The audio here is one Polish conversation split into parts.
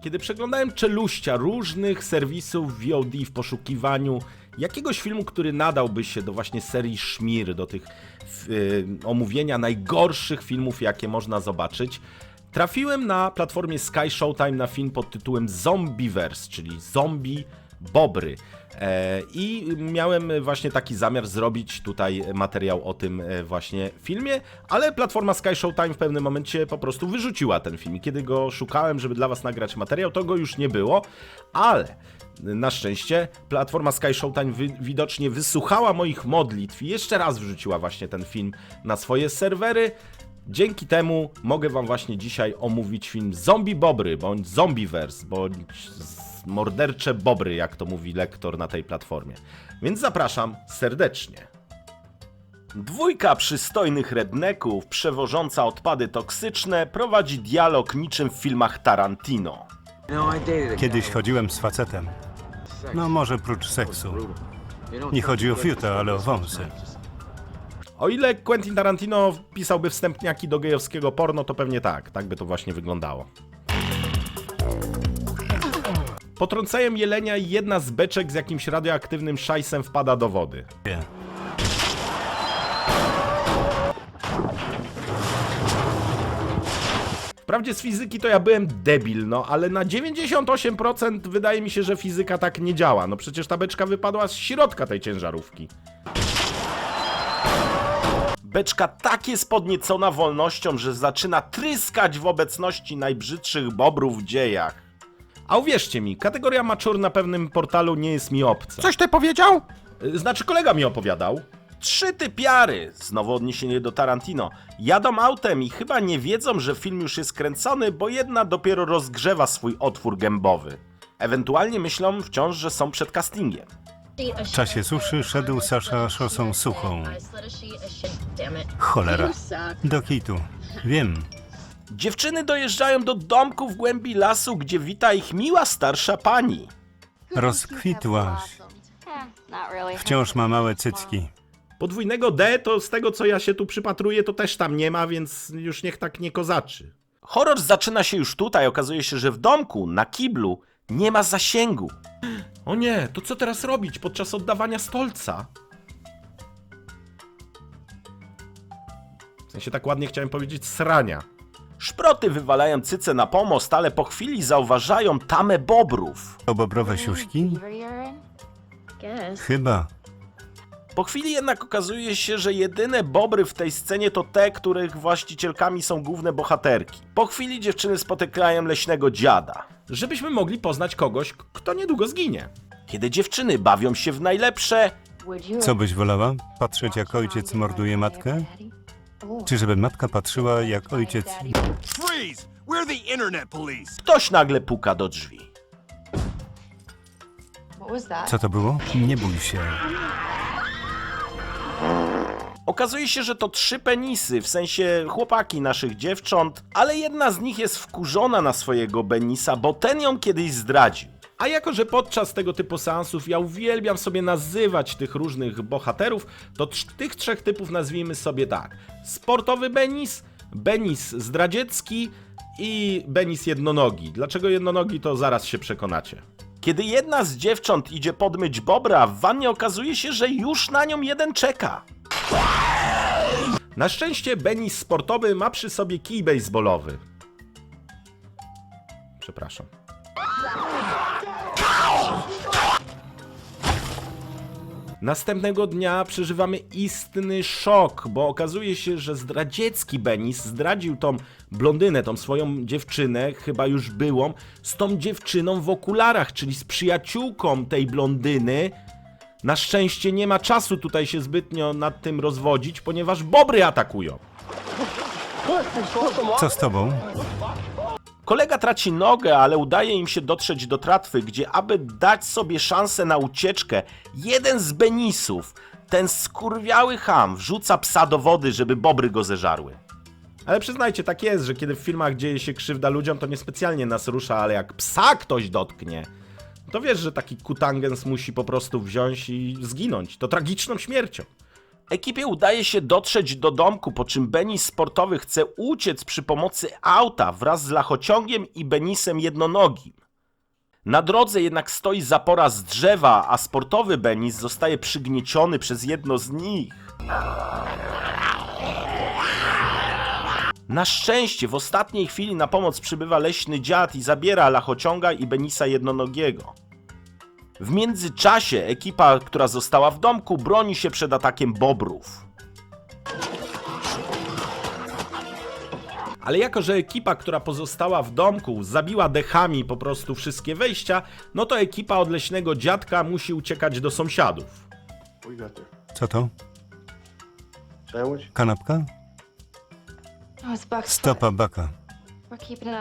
Kiedy przeglądałem czeluścia różnych serwisów VOD w poszukiwaniu jakiegoś filmu, który nadałby się do właśnie serii Szmir, do tych y, omówienia najgorszych filmów, jakie można zobaczyć, trafiłem na platformie Sky Showtime na film pod tytułem Zombieverse, czyli Zombie Bobry. E, I miałem właśnie taki zamiar zrobić tutaj materiał o tym e, właśnie filmie, ale platforma Sky Showtime w pewnym momencie po prostu wyrzuciła ten film. I kiedy go szukałem, żeby dla was nagrać materiał, to go już nie było, ale na szczęście platforma Sky Showtime wy, widocznie wysłuchała moich modlitw i jeszcze raz wrzuciła właśnie ten film na swoje serwery. Dzięki temu mogę wam właśnie dzisiaj omówić film Zombie Bobry, bądź Zombieverse, bądź mordercze bobry, jak to mówi lektor na tej platformie. Więc zapraszam serdecznie. Dwójka przystojnych redneków, przewożąca odpady toksyczne, prowadzi dialog niczym w filmach Tarantino. Kiedyś chodziłem z facetem. No może prócz seksu. Nie chodzi o fiuta, ale o wąsy. O ile Quentin Tarantino pisałby wstępniaki do gejowskiego porno, to pewnie tak. Tak by to właśnie wyglądało. Potrącają jelenia i jedna z beczek z jakimś radioaktywnym szajsem wpada do wody. Wprawdzie z fizyki to ja byłem debil, no ale na 98% wydaje mi się, że fizyka tak nie działa. No przecież ta beczka wypadła z środka tej ciężarówki. Beczka tak jest podniecona wolnością, że zaczyna tryskać w obecności najbrzydszych bobrów w dziejach. A uwierzcie mi, kategoria maczur na pewnym portalu nie jest mi obca. Coś ty powiedział? Y, Znaczy, kolega mi opowiadał. Trzy typiary, znowu odniesienie do Tarantino, jadą autem i chyba nie wiedzą, że film już jest kręcony, bo jedna dopiero rozgrzewa swój otwór gębowy. Ewentualnie myślą wciąż, że są przed castingiem. W czasie suszy szedł Sasza szosą suchą. Cholera. Do kitu. Wiem. Dziewczyny dojeżdżają do domku w głębi lasu, gdzie wita ich miła starsza pani. Rozkwitłaś. Wciąż ma małe cycki. Podwójnego D to z tego, co ja się tu przypatruję, to też tam nie ma, więc już niech tak nie kozaczy. Horror zaczyna się już tutaj. Okazuje się, że w domku, na kiblu, nie ma zasięgu. O nie, to co teraz robić podczas oddawania stolca? W sensie tak ładnie chciałem powiedzieć srania. Szproty wywalają cyce na pomost, ale po chwili zauważają tamę bobrów. To bobrowe siuśki? Chyba. Po chwili jednak okazuje się, że jedyne bobry w tej scenie to te, których właścicielkami są główne bohaterki. Po chwili dziewczyny spotykają leśnego dziada. Żebyśmy mogli poznać kogoś, k- kto niedługo zginie. Kiedy dziewczyny bawią się w najlepsze, Co byś wolała? Patrzeć jak ojciec morduje matkę? Czy żeby matka patrzyła jak ojciec... Freeze! We're the internet police! ktoś nagle puka do drzwi. Co to było? Nie bój się. Okazuje się, że to trzy penisy, w sensie chłopaki naszych dziewcząt, ale jedna z nich jest wkurzona na swojego Benisa, bo ten ją kiedyś zdradził. A jako, że podczas tego typu seansów ja uwielbiam sobie nazywać tych różnych bohaterów, to tych trzech typów nazwijmy sobie tak. Sportowy Benis, Benis zdradziecki i Benis jednonogi. Dlaczego jednonogi, to zaraz się przekonacie. Kiedy jedna z dziewcząt idzie podmyć bobra, w wannie okazuje się, że już na nią jeden czeka. Na szczęście Benis sportowy ma przy sobie kij baseballowy. Przepraszam. Następnego dnia przeżywamy istny szok, bo okazuje się, że zdradziecki Benis zdradził tą blondynę, tą swoją dziewczynę, chyba już byłą, z tą dziewczyną w okularach, czyli z przyjaciółką tej blondyny. Na szczęście nie ma czasu tutaj się zbytnio nad tym rozwodzić, ponieważ bobry atakują. Co z tobą? Kolega traci nogę, ale udaje im się dotrzeć do tratwy, gdzie aby dać sobie szansę na ucieczkę, jeden z Benisów, ten skurwiały ham, wrzuca psa do wody, żeby bobry go zeżarły. Ale przyznajcie, tak jest, że kiedy w filmach dzieje się krzywda ludziom, to niespecjalnie nas rusza, ale jak psa ktoś dotknie, to wiesz, że taki kutangens musi po prostu wziąć i zginąć. To tragiczną śmiercią. Ekipie udaje się dotrzeć do domku, po czym Benis sportowy chce uciec przy pomocy auta wraz z lachociągiem i Benisem jednonogim. Na drodze jednak stoi zapora z drzewa, a sportowy Benis zostaje przygnieciony przez jedno z nich. Na szczęście w ostatniej chwili na pomoc przybywa leśny dziad i zabiera lachociąga i Benisa jednonogiego. W międzyczasie ekipa, która została w domku, broni się przed atakiem bobrów. Ale jako, że ekipa, która pozostała w domku, zabiła dechami po prostu wszystkie wejścia, no to ekipa od leśnego dziadka musi uciekać do sąsiadów. Got there? Co to? Sandwich? Kanapka? Stopa baka.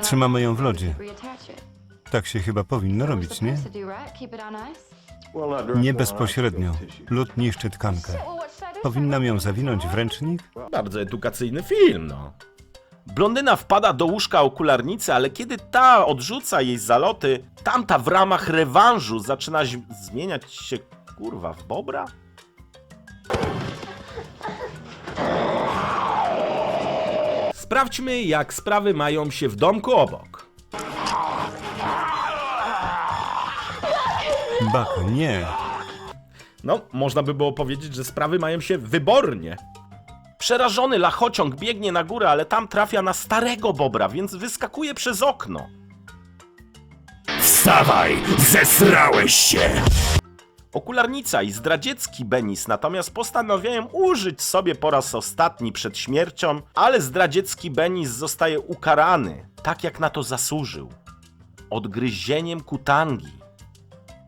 Trzymamy ją w lodzie. Tak się chyba powinno robić, nie? Nie bezpośrednio. Lód niszczy tkankę. Powinnam ją zawinąć w ręcznik? Bardzo edukacyjny film, no. Blondyna wpada do łóżka okularnicy, ale kiedy ta odrzuca jej zaloty, tamta w ramach rewanżu zaczyna zmieniać się, kurwa, w bobra? Sprawdźmy, jak sprawy mają się w domku obok. Baka, nie. No, można by było powiedzieć, że sprawy mają się wybornie. Przerażony lachociąg biegnie na górę, ale tam trafia na starego bobra, więc wyskakuje przez okno. Wstawaj! Zesrałeś się! Okularnica i zdradziecki Benis natomiast postanawiają użyć sobie po raz ostatni przed śmiercią, ale zdradziecki Benis zostaje ukarany, tak jak na to zasłużył. Odgryzieniem kutangi.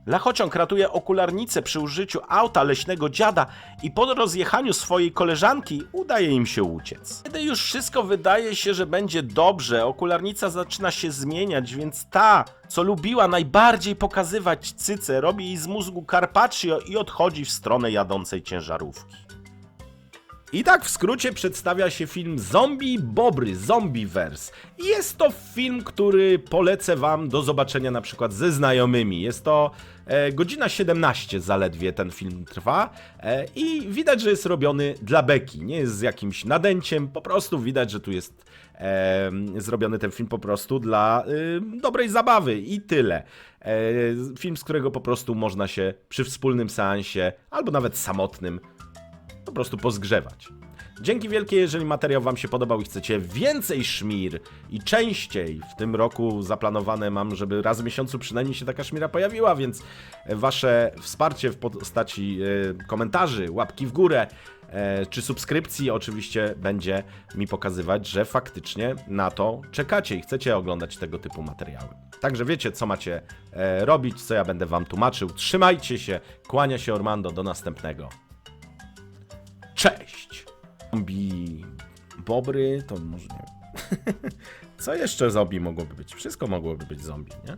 Lachociąg ratuje okularnicę przy użyciu auta leśnego dziada i po rozjechaniu swojej koleżanki udaje im się uciec. Kiedy już wszystko wydaje się, że będzie dobrze, okularnica zaczyna się zmieniać, więc ta, co lubiła najbardziej pokazywać cyce, robi jej z mózgu carpaccio i odchodzi w stronę jadącej ciężarówki. I tak w skrócie przedstawia się film Zombie Bobry, Zombieverse. Jest to film, który polecę wam do zobaczenia na przykład ze znajomymi. Jest to e, godzina 17 zaledwie ten film trwa e, i widać, że jest robiony dla beki. Nie jest z jakimś nadęciem, po prostu widać, że tu jest e, zrobiony ten film po prostu dla e, dobrej zabawy i tyle. E, film, z którego po prostu można się przy wspólnym seansie albo nawet samotnym po prostu pozgrzewać. Dzięki wielkie, jeżeli materiał Wam się podobał i chcecie więcej szmir i częściej. W tym roku zaplanowane mam, żeby raz w miesiącu przynajmniej się taka szmira pojawiła, więc Wasze wsparcie w postaci e, komentarzy, łapki w górę e, czy subskrypcji oczywiście będzie mi pokazywać, że faktycznie na to czekacie i chcecie oglądać tego typu materiały. Także wiecie, co macie e, robić, co ja będę Wam tłumaczył. Trzymajcie się, kłania się Ormando, do następnego. Cześć! Zombie bobry, to może nie. Co jeszcze zombie mogłoby być? Wszystko mogłoby być zombie, nie?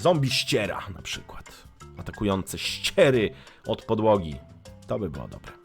Zombie ściera na przykład. Atakujące ściery od podłogi. To by było dobre.